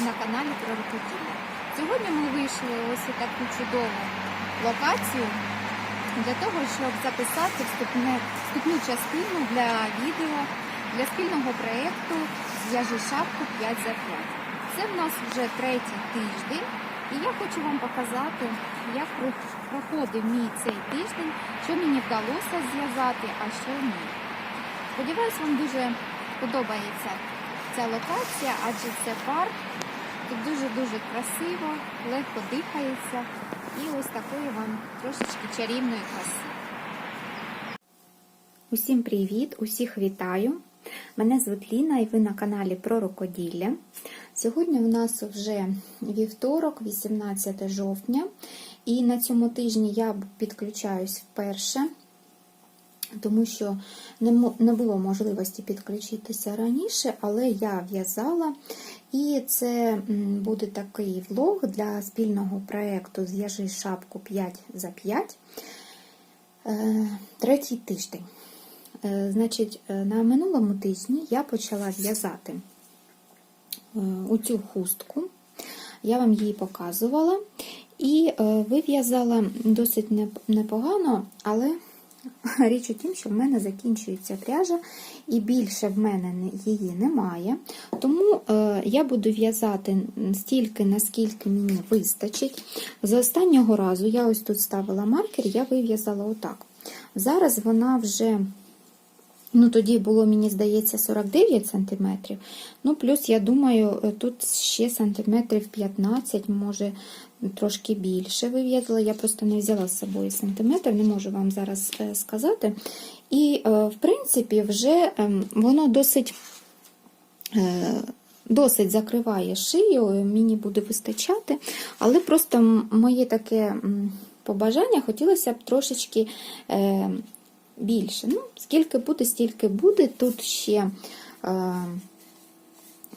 ви на каналі про рукоділля. Сьогодні ми вийшли ось таку чудову локацію для того, щоб записати вступне, вступну частину для відео для спільного проєкту Зв'яжи шапку 5 за 5. Це в нас вже третій тиждень, і я хочу вам показати, як проходив мій цей тиждень, що мені вдалося зв'язати, а що ні. Сподіваюсь, вам дуже подобається ця локація, адже це парк. Дуже-дуже красиво, легко дихається і ось такої вам трошечки чарівної краси. Усім привіт! Усіх вітаю! Мене звуть Ліна і ви на каналі про рукоділля. Сьогодні у нас вже вівторок, 18 жовтня, і на цьому тижні я підключаюсь вперше, тому що не було можливості підключитися раніше, але я в'язала. І це буде такий влог для спільного проєкту Зв'яжи шапку 5 за 5. Е, Третій тиждень. Е, Значить, е, на минулому тижні я почала в'язати оцю хустку. Я вам її показувала. І вив'язала досить непогано, але річ у тім, що в мене закінчується пряжа, і більше в мене її немає. Тому е, я буду в'язати стільки, наскільки мені вистачить. З останнього разу я ось тут ставила маркер, я вив'язала отак. Зараз вона вже. Ну, тоді було, мені здається, 49 см. Ну, плюс, я думаю, тут ще сантиметрів 15, може трошки більше вив'язала. Я просто не взяла з собою сантиметр, не можу вам зараз е, сказати. І, е, в принципі, вже ем, воно досить. е, Досить закриває шию, мені буде вистачати, але просто моє таке побажання хотілося б трошечки більше. Ну, скільки буде, стільки буде. Тут ще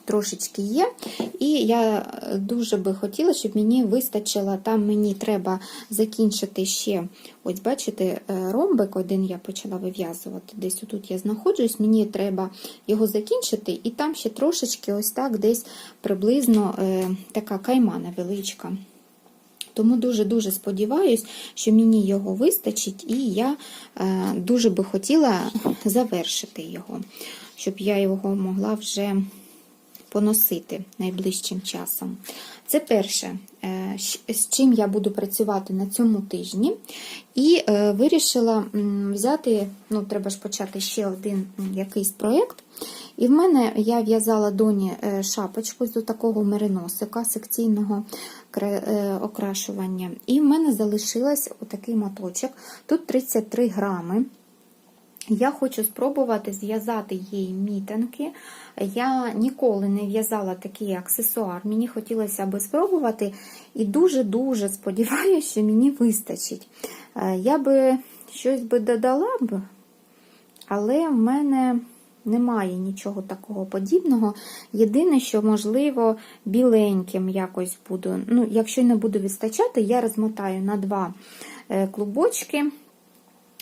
трошечки є. І я дуже би хотіла, щоб мені вистачило. Там мені треба закінчити ще, ось бачите, е, ромбик один я почала вив'язувати. Десь тут я знаходжусь, мені треба його закінчити, і там ще трошечки ось так, десь приблизно е, така кайма невеличка. Тому дуже-дуже сподіваюся, що мені його вистачить, і я е, дуже би хотіла завершити його, щоб я його могла вже поносити найближчим часом. Це перше, е, з чим я буду працювати на цьому тижні. І е, вирішила взяти, ну, треба ж почати ще один якийсь проєкт. І в мене я в'язала доні е, шапочку з такого мериносика секційного окрашування. І в мене залишилось отакий моточок. Тут 33 грами. Я хочу спробувати зв'язати їй мітинки. Я ніколи не в'язала такий аксесуар. Мені хотілося би спробувати і дуже-дуже сподіваюся, що мені вистачить. Е, Я би щось би додала б, але в мене немає нічого такого подібного. Єдине, що, можливо, біленьким якось буду. Ну, якщо не буду вистачати, я розмотаю на два е, клубочки.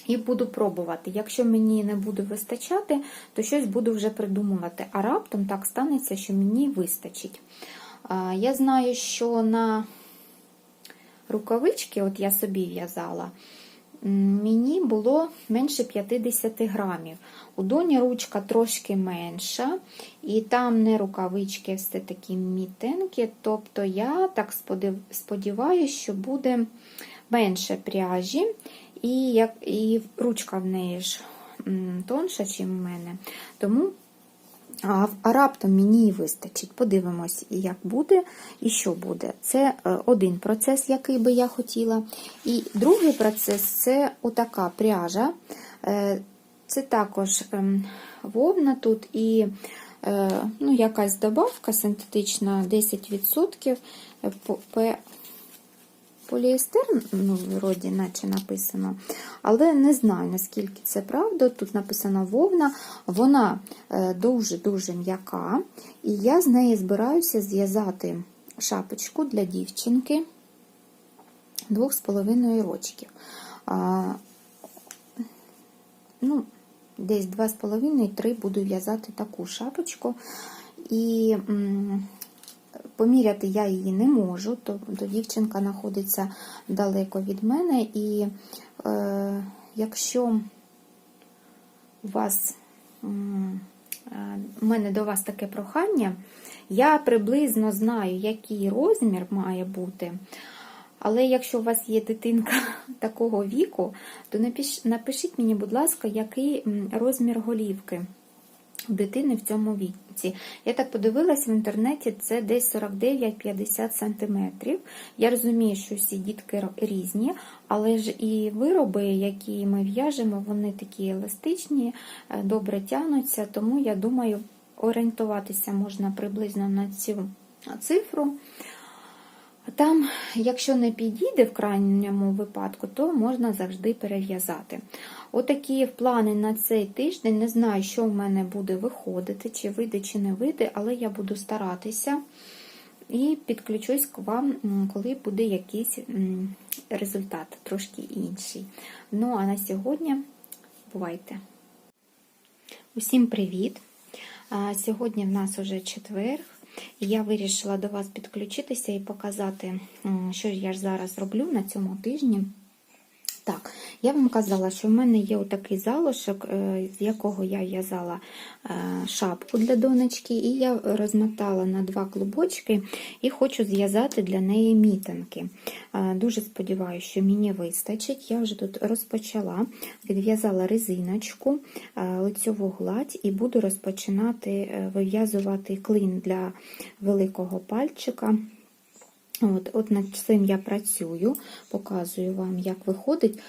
І буду пробувати. Якщо мені не буде вистачати, то щось буду вже придумувати. А раптом так станеться, що мені вистачить. Я знаю, що на рукавички, от я собі в'язала, мені було менше 50 грамів. У доні ручка трошки менша, і там не рукавички, все такі мітенькі. Тобто я так сподіваюся, що буде менше пряжі. І як і ручка в неї ж тонша, ніж в мене. Тому а, а раптом мені вистачить. Подивимось, як буде і що буде. Це е, один процес, який би я хотіла. І другий процес це отака пряжа. Е, Це також ем, вовна тут і е, ну, якась добавка синтетична 10% е, по- П- поліестер, ну, вроді, наче написано, але не знаю, наскільки це правда. Тут написано вовна, вона е, дуже-дуже м'яка, і я з неї збираюся зв'язати шапочку для дівчинки двох з половиною рочків. А, ну, десь 2,5-3 буду в'язати таку шапочку. І м, поміряти я її не можу, то, то дівчинка знаходиться далеко від мене, і е, якщо у вас е, у мене до вас таке прохання, я приблизно знаю, який розмір має бути. Але якщо у вас є дитинка такого віку, то напиш- напишіть мені, будь ласка, який розмір голівки дитини в цьому віці. Я так подивилась в інтернеті, це десь 49-50 см. Я розумію, що всі дітки різні, але ж і вироби, які ми в'яжемо, вони такі еластичні, е, добре тягнуться, тому я думаю, орієнтуватися можна приблизно на цю цифру. Там, якщо не підійде в крайньому випадку, то можна завжди перев'язати. Отакі плани на цей тиждень. Не знаю, що в мене буде виходити, чи вийде, чи не вийде, але я буду старатися і підключусь к вам, коли буде якийсь результат, трошки інший. Ну а на сьогодні бувайте! Усім привіт! Сьогодні в нас уже четвер. Я вирішила до вас підключитися і показати, що я ж зараз роблю на цьому тижні. Так, я вам казала, що в мене є отакий залишок, е, з якого я в'язала е, шапку для донечки, і я розмотала на два клубочки і хочу зв'язати для неї мітинки. Е, Дуже сподіваюся, що мені вистачить. Я вже тут розпочала, відв'язала резиночку, лицьову гладь і буду розпочинати вив'язувати клин для великого пальчика. От, от над цим я працюю, показую вам, як виходить.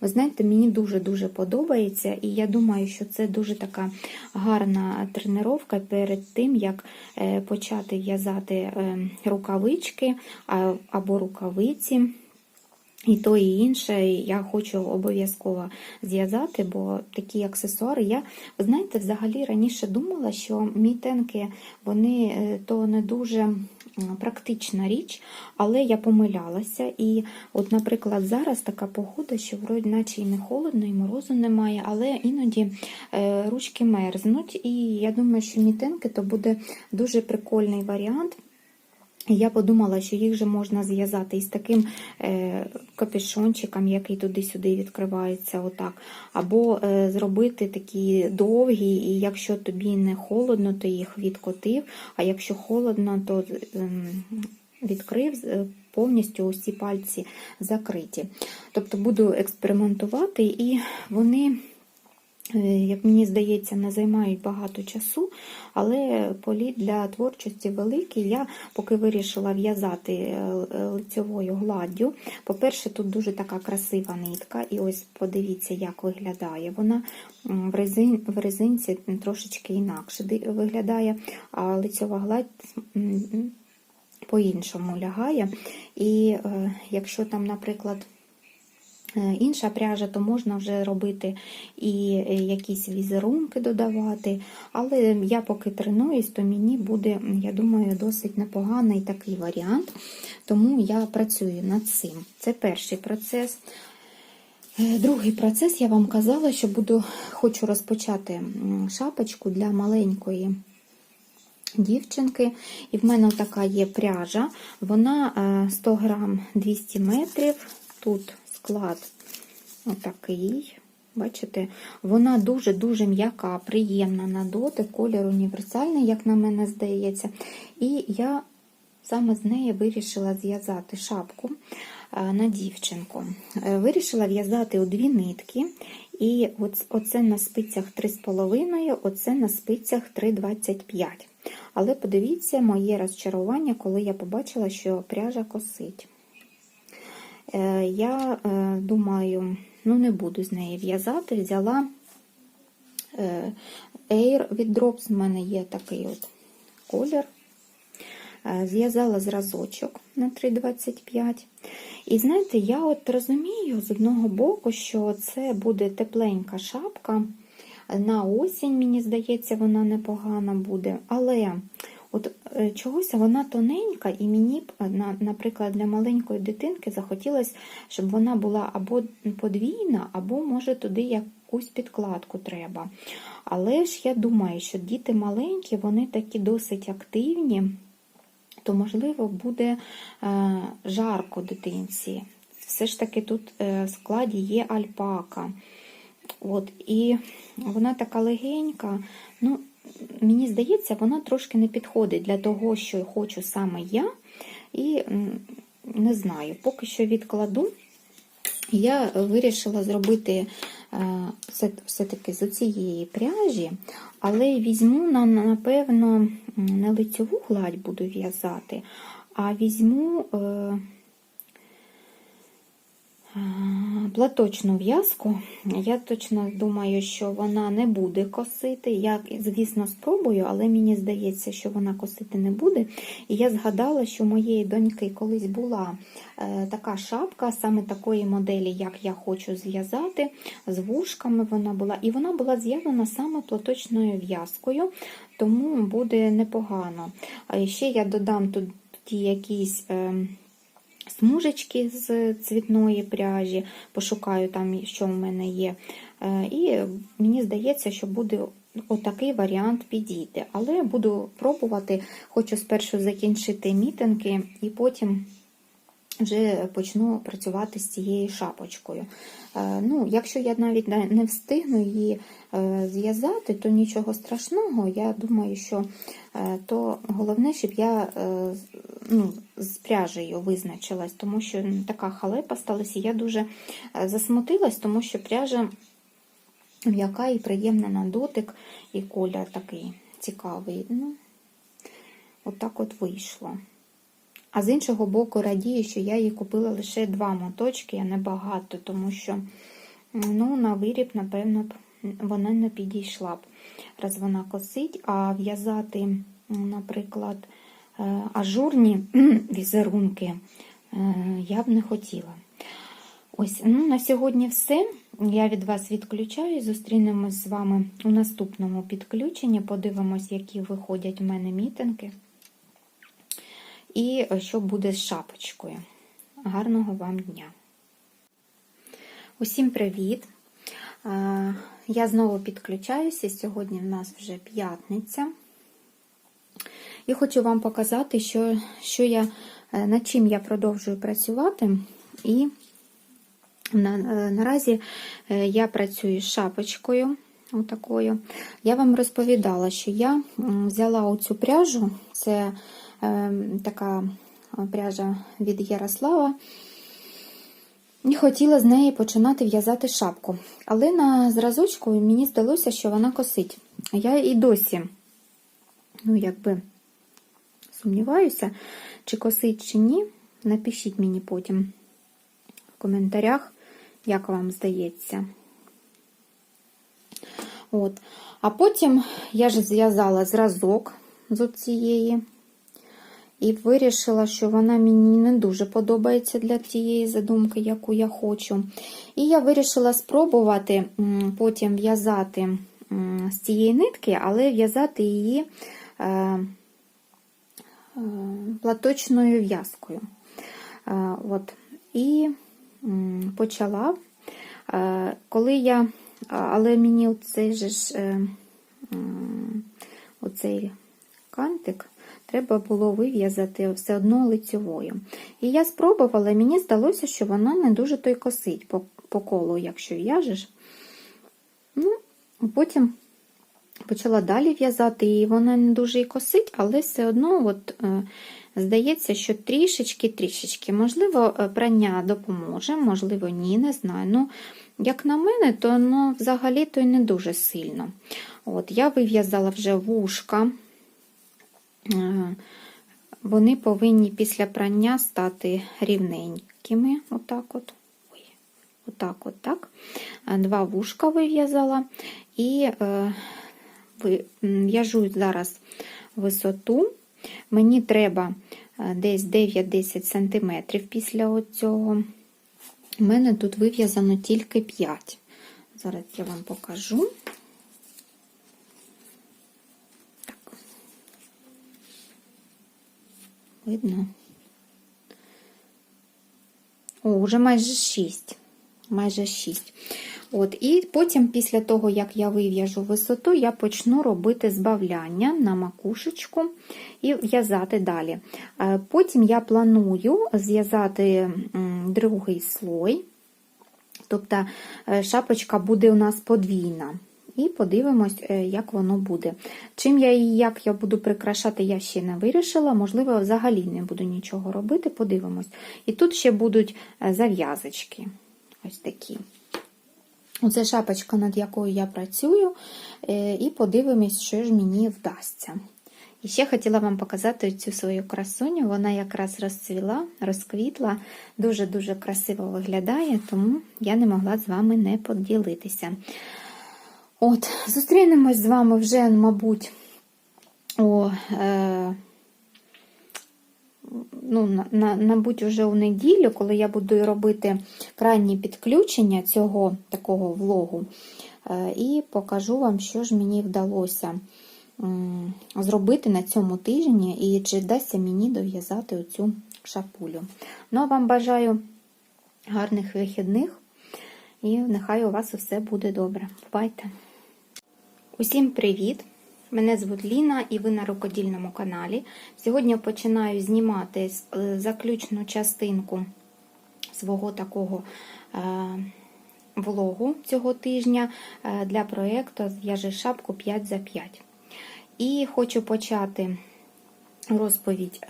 Ви знаєте, мені дуже-дуже подобається, і я думаю, що це дуже така гарна тренування перед тим, як е, почати в'язати е, рукавички або рукавиці. І то, і інше я хочу обов'язково зв'язати, бо такі аксесуари. Я, знаєте, взагалі раніше думала, що мітенки вони е, то не дуже практична річ, але я помилялася. І, от, наприклад, зараз така погода, що вроді наче і не холодно, і морозу немає, але іноді е, ручки мерзнуть. І я думаю, що мітенки то буде дуже прикольний варіант. Я подумала, що їх же можна зв'язати із таким е, капюшончиком, який туди-сюди відкривається, отак. Або е, зробити такі довгі, і якщо тобі не холодно, то їх відкотив, а якщо холодно, то ем, відкрив е, повністю усі пальці закриті. Тобто буду експериментувати, і вони. Е, Як мені здається, не займають багато часу, але політ для творчості великий. Я поки вирішила в'язати е, лицьовою гладдю. По-перше, тут дуже така красива нитка, і ось подивіться, як виглядає. Вона в, резин, в резинці трошечки інакше виглядає, а лицьова гладь по-іншому лягає. І е, якщо там, наприклад, Е, Інша пряжа, то можна вже робити і е, якісь візерунки додавати. Але я поки тренуюсь, то мені буде, я думаю, досить непоганий такий варіант. Тому я працюю над цим. Це перший процес. Е, Другий процес я вам казала, що буду, хочу розпочати шапочку для маленької дівчинки. І в мене така є пряжа. Вона е, 100 грам 200 метрів. Тут склад отакий. Бачите, вона дуже-дуже м'яка, приємна на дотик, колір універсальний, як на мене здається. І я саме з неї вирішила зв'язати шапку е, на дівчинку. Е, Вирішила в'язати у дві нитки. І оце на спицях 3,5, оце на спицях 3,25. Але подивіться моє розчарування, коли я побачила, що пряжа косить. Е, Я е, думаю, ну не буду з неї в'язати. Взяла е, Air від Drops, в мене є такий от колір. Зв'язала зразочок на 3,25. І знаєте, я от розумію з одного боку, що це буде тепленька шапка. На осінь, мені здається, вона непогана буде. Але от е, чогось вона тоненька, і мені б, наприклад, для маленької дитинки захотілося, щоб вона була або подвійна, або, може, туди якусь підкладку треба. Але ж я думаю, що діти маленькі, вони такі досить активні, то, можливо, буде е, жарко дитинці. Все ж таки тут е, в складі є альпака. От, і вона така легенька. Ну, мені здається, вона трошки не підходить для того, що хочу саме я. І не знаю, поки що відкладу. Я вирішила зробити е, все- все-таки з цієї пряжі, але візьму, на, напевно, не лицьову гладь буду в'язати, а візьму е, платочну в'язку. Я точно думаю, що вона не буде косити. Я, звісно, спробую, але мені здається, що вона косити не буде. І я згадала, що у моєї доньки колись була е, така шапка, саме такої моделі, як я хочу зв'язати, з вушками вона була. І вона була зв'язана саме платочною в'язкою, тому буде непогано. Ще я додам тут ті якісь. Смужечки з цвітної пряжі, пошукаю там, що в мене є. Е, І мені здається, що буде отакий варіант підійти. Але буду пробувати, хочу спершу закінчити мітинги і потім вже почну працювати з цією шапочкою. Е, Ну, Якщо я навіть не встигну її е, зв'язати, то нічого страшного. Я думаю, що е, то головне, щоб я ну, з пряжею визначилась, тому що така халепа сталася. Я дуже засмутилась, тому що пряжа м'яка і приємна на дотик, і колір такий цікавий. Ну, Отак от вийшло. А з іншого боку, радію, що я їй купила лише два моточки, а не багато, тому що ну, на виріб, напевно, б вона не підійшла б, раз вона косить, а в'язати, наприклад, е, ажурні візерунки е, я б не хотіла. Ось, ну, на сьогодні все. Я від вас відключаю. Зустрінемось з вами у наступному підключенні. Подивимось, які виходять в мене мітинги. І що буде з шапочкою. Гарного вам дня! Усім привіт! Я знову підключаюся. Сьогодні в нас вже п'ятниця. І хочу вам показати, що, що я, е, над чим я продовжую працювати. І на, е, наразі е, я працюю з шапочкою. Отакою. Я вам розповідала, що я взяла оцю пряжу, це така пряжа від Ярослава, і хотіла з неї починати в'язати шапку. Але на зразочку мені здалося, що вона косить. Я і досі, ну, якби сумніваюся, чи косить, чи ні. Напишіть мені потім в коментарях, як вам здається. От. А потім я ж зв'язала зразок з цієї і вирішила, що вона мені не дуже подобається для тієї задумки, яку я хочу. І я вирішила спробувати потім в'язати з цієї нитки, але в'язати її е, е, платочною в'язкою. Е, от. І почала. Коли я, але мені оцей же ж оцей кантик треба було вив'язати все одно лицьовою. І я спробувала, мені здалося, що вона не дуже той косить по, по колу, якщо в'яжеш. Ну, потім почала далі в'язати, і вона не дуже і косить, але все одно, от, е, здається, що трішечки-трішечки. Можливо, е, прання допоможе, можливо, ні, не знаю. Ну, як на мене, то ну, взагалі то й не дуже сильно. От, Я вив'язала вже вушка. Вони повинні після прання стати рівненькими. Отак от. Ой, отак от так. Два вушка вив'язала і е, в'яжу зараз висоту. Мені треба е, десь 9-10 см після цього. У мене тут вив'язано тільки 5. Зараз я вам покажу. Видно? О, вже майже 6. Майже 6. От, І потім, після того, як я вив'яжу висоту, я почну робити збавляння на макушечку і в'язати далі. Е, Потім я планую зв'язати другий слой, тобто е, шапочка буде у нас подвійна. І подивимось, е, як воно буде. Чим я і як я буду прикрашати, я ще не вирішила. Можливо, взагалі не буду нічого робити, подивимось. І тут ще будуть е, зав'язочки. Ось такі. Оце шапочка, над якою я працюю, е, і подивимось, що ж мені вдасться. І ще хотіла вам показати цю свою красуню. Вона якраз розцвіла, розквітла, дуже-дуже красиво виглядає, тому я не могла з вами не поділитися. От, зустрінемось з вами вже, мабуть, о, е, ну, на, на, мабуть, уже у неділю, коли я буду робити крайні підключення цього такого влогу, е, і покажу вам, що ж мені вдалося м, зробити на цьому тижні, і чи вдасться мені дов'язати оцю шапулю. Ну, а вам бажаю гарних вихідних, і нехай у вас усе буде добре. Бувайте! Усім привіт! Мене звуть Ліна і ви на рукодільному каналі. Сьогодні починаю знімати е, заключну частинку свого такого е, влогу цього тижня е, для проєкту Зв'яжи шапку 5 за 5. І хочу почати розповідь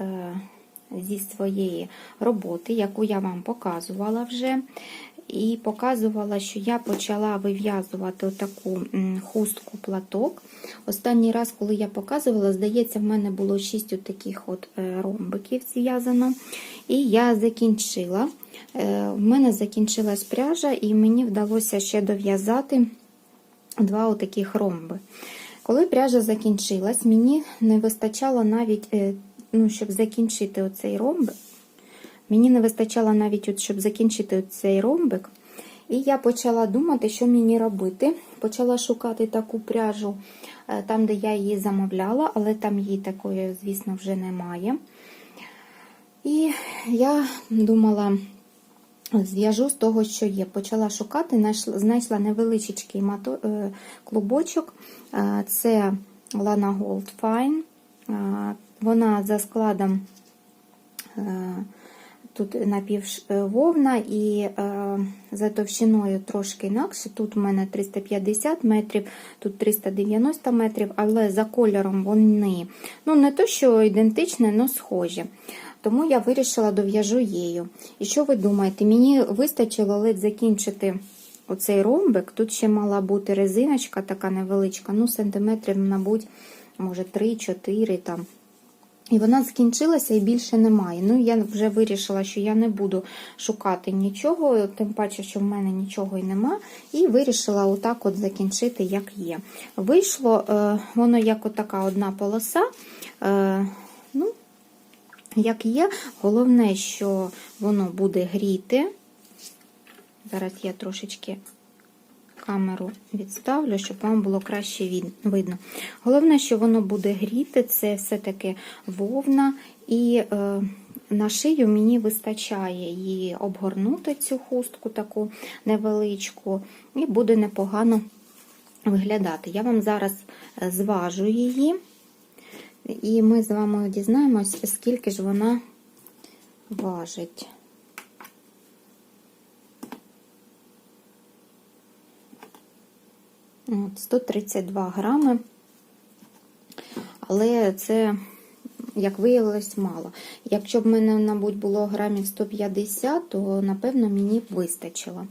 зі своєї роботи, яку я вам показувала вже. І показувала, що я почала вив'язувати таку хустку платок. Останній раз, коли я показувала, здається, в мене було 6 таких от е, ромбиків зв'язано. І я закінчила. Е, в мене закінчилась пряжа, і мені вдалося ще дов'язати два отаких ромби. Коли пряжа закінчилась, мені не вистачало навіть, е, ну, щоб закінчити оцей ромбик. Мені не вистачало навіть, от, щоб закінчити цей ромбик. І я почала думати, що мені робити. Почала шукати таку пряжу е, там, де я її замовляла, але там її такої, звісно, вже немає. І я думала, зв'яжу з того, що є. Почала шукати, знайшла невеличкий клубочок. Е, це Lana Gold Fine. Е, Вона за складом. Тут напіввовна і е, за товщиною трошки інакше. Тут у мене 350 метрів, тут 390 метрів, але за кольором вони ну не то, що ідентичні, але схожі. Тому я вирішила дов'яжу її. І що ви думаєте? Мені вистачило ледь закінчити оцей ромбик. Тут ще мала бути резиночка така невеличка, ну сантиметрів, мабуть, може 3-4 там. І вона закінчилася і більше немає. Ну, я вже вирішила, що я не буду шукати нічого, тим паче, що в мене нічого і нема. І вирішила отак от закінчити, як є. Вийшло, е, воно як отака одна полоса. Е, ну, як є. Головне, що воно буде гріти. Зараз я трошечки камеру відставлю, щоб вам було краще видно. Головне, що воно буде гріти, це все-таки вовна, і е, на шию мені вистачає її обгорнути, цю хустку таку невеличку, і буде непогано виглядати. Я вам зараз е, зважу її, і ми з вами дізнаємось, скільки ж вона важить. 132 грами, але це, як виявилось, мало. Якщо б мене, мабуть, було грамів 150, то, напевно, мені б вистачило.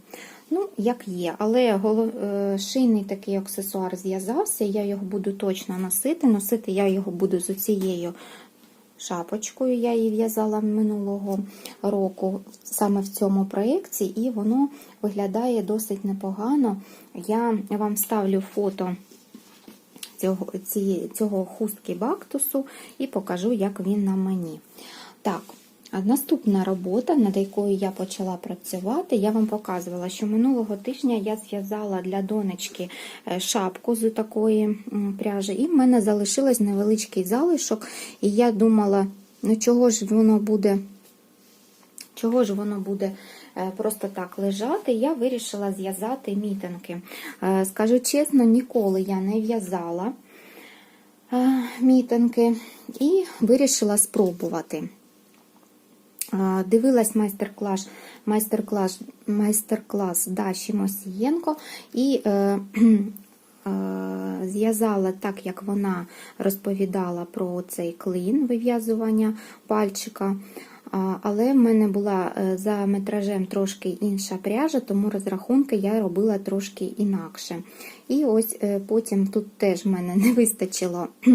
Ну, як є, але. Е, шийний такий аксесуар зв'язався, я його буду точно носити. Носити я його буду з цією шапочкою, я її в'язала минулого року саме в цьому проєкті, і воно виглядає досить непогано. Я вам ставлю фото цього цього хустки бактусу і покажу, як він на мені. Так, Наступна робота, над якою я почала працювати, я вам показувала, що минулого тижня я зв'язала для донечки е, шапку з такої пряжі, і в мене залишилось невеличкий залишок, і я думала, ну чого ж воно буде чого ж воно буде е, просто так лежати, я вирішила зв'язати мітинки. Е, Скажу чесно, ніколи я не в'язала мітинки і вирішила спробувати. Дивилась майстер-клас майстер-клас майстер-клас Даші Мосієнко і е, е, зв'язала так, як вона розповідала про цей клин вив'язування пальчика. Але в мене була е, за метражем трошки інша пряжа, тому розрахунки я робила трошки інакше. І ось е, потім тут теж в мене не вистачило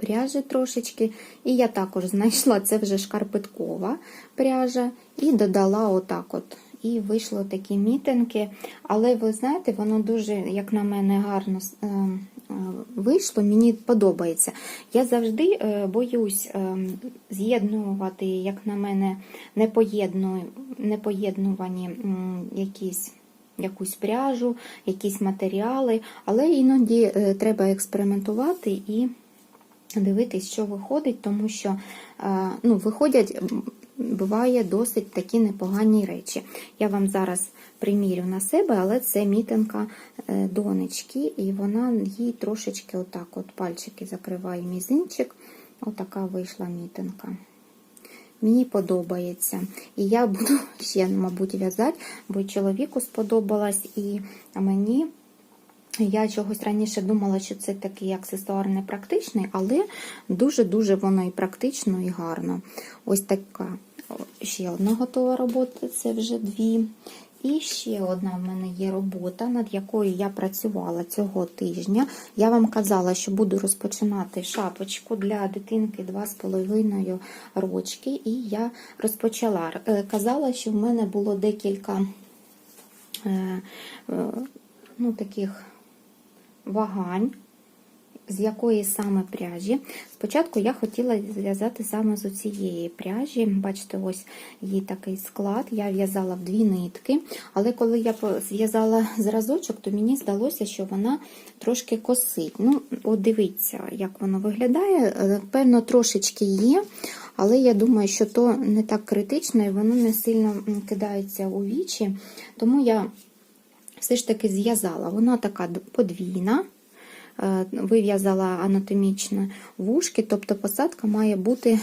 пряжі трошечки. І я також знайшла це вже шкарпеткова пряжа і додала отак от. І вийшло такі мітинки. Але ви знаєте, воно дуже, як на мене, гарно е, е, вийшло. Мені подобається. Я завжди е, боюсь з'єднувати, як на мене, непоєднувані якісь. Якусь пряжу, якісь матеріали, але іноді треба експериментувати і дивитись, що виходить, тому що е, ну, виходять, буває досить такі непогані речі. Я вам зараз примірю на себе, але це мітинка е, донечки, і вона їй трошечки отак от пальчики закриває мізинчик. Отака вийшла мітинка. Мені подобається. І я буду ще, мабуть, в'язати, бо чоловіку сподобалось, і мені. Я чогось раніше думала, що це такий аксесуар не практичний, але дуже-дуже воно і практично, і гарно. Ось така ще одна готова робота, це вже дві. І ще одна в мене є робота, над якою я працювала цього тижня. Я вам казала, що буду розпочинати шапочку для дитинки 2,5 рочки, і я розпочала. Е, Казала, що в мене було декілька е, е, ну, таких вагань, з якої саме пряжі. Спочатку я хотіла зв'язати саме з цієї пряжі. Бачите, ось її такий склад. Я в'язала в дві нитки, але коли я зв'язала зразочок, то мені здалося, що вона трошки косить. Ну, от дивіться, як воно виглядає. Е, Певно, трошечки є, але я думаю, що то не так критично і воно не сильно кидається у вічі. Тому я все ж таки зв'язала. Вона така подвійна, е, вив'язала анатомічно вушки, тобто посадка має бути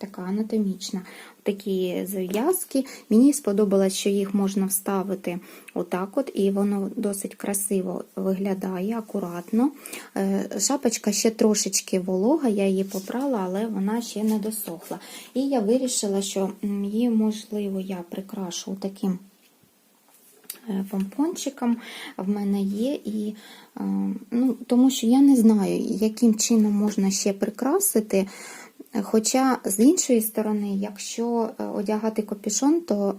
така анатомічна. Такі зав'язки. Мені сподобалось, що їх можна вставити отак, от, і воно досить красиво виглядає, акуратно. Е, Шапочка ще трошечки волога, я її попрала, але вона ще не досохла. І я вирішила, що її, можливо, я прикрашу таким помпончиком в мене є, і, е, ну, тому що я не знаю, яким чином можна ще прикрасити. Хоча, з іншої сторони, якщо е, одягати капюшон, то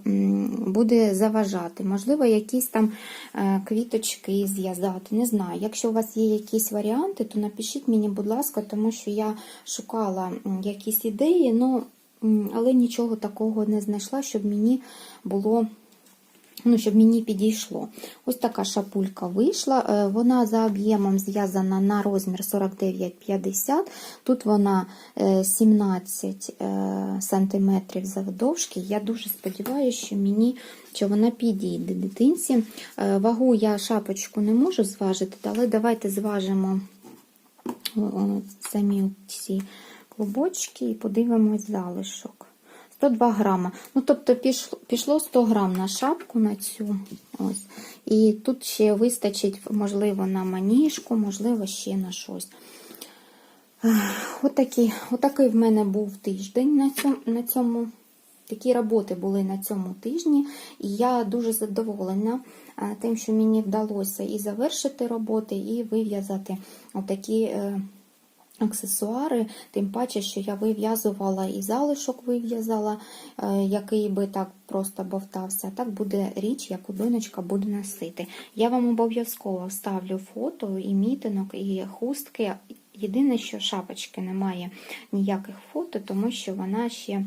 буде заважати. Можливо, якісь там е, квіточки зв'язати. Не знаю. Якщо у вас є якісь варіанти, то напишіть мені, будь ласка, тому що я шукала якісь ідеї, ну, але нічого такого не знайшла, щоб мені було ну, щоб мені підійшло. І така шапулька вийшла. Е, Вона за об'ємом зв'язана на розмір 49,50. Тут вона е, 17 е, сантиметрів завдовжки. Я дуже сподіваюся, що мені що вона підійде дитинці. Е, Вагу я шапочку не можу зважити, але давайте зважимо самі ці клубочки і подивимось залишок. 102 грама. Ну, тобто пішло, пішло 100 грам на шапку на цю. Ось. І тут ще вистачить, можливо, на маніжку, можливо, ще на щось. Отакий, отакий в мене був тиждень на цьому, на цьому. Такі роботи були на цьому тижні, і я дуже задоволена тим, що мені вдалося і завершити роботи, і вив'язати отакі е, аксесуари. Тим паче, що я вив'язувала і залишок вив'язала, е, який би так просто бовтався. Так буде річ, яку донечка буде носити. Я вам обов'язково вставлю фото і мітинок, і хустки. Єдине, що шапочки немає ніяких фото, тому що вона ще е,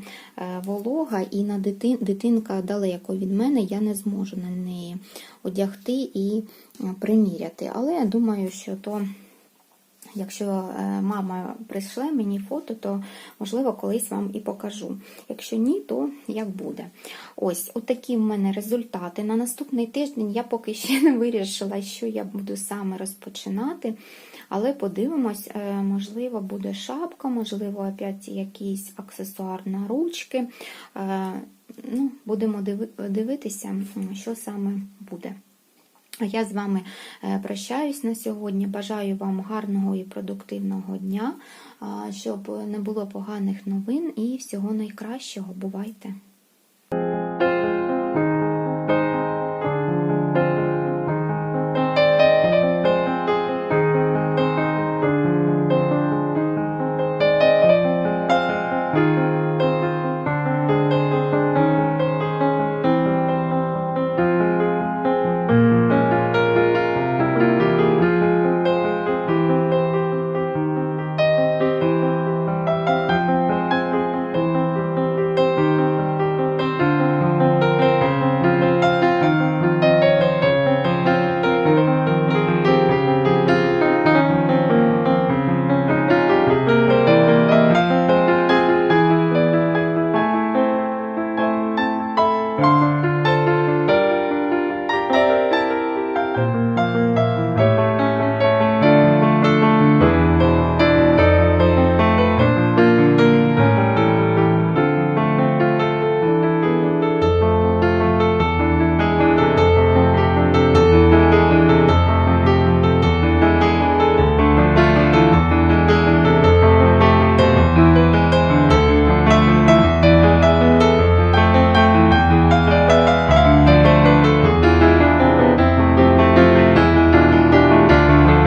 волога і на дитин, дитинка далеко від мене, я не зможу на неї одягти і е, приміряти. Але я думаю, що то Якщо е, мама прийшла мені фото, то можливо колись вам і покажу. Якщо ні, то як буде. Ось отакі в мене результати. На наступний тиждень я поки ще не вирішила, що я буду саме розпочинати. Але подивимось, е, можливо, буде шапка, можливо, опять якийсь аксесуар на ручки. Е, Ну, будемо дивитися, що саме буде. А я з вами е, прощаюсь на сьогодні. Бажаю вам гарного і продуктивного дня, щоб не було поганих новин і всього найкращого. Бувайте!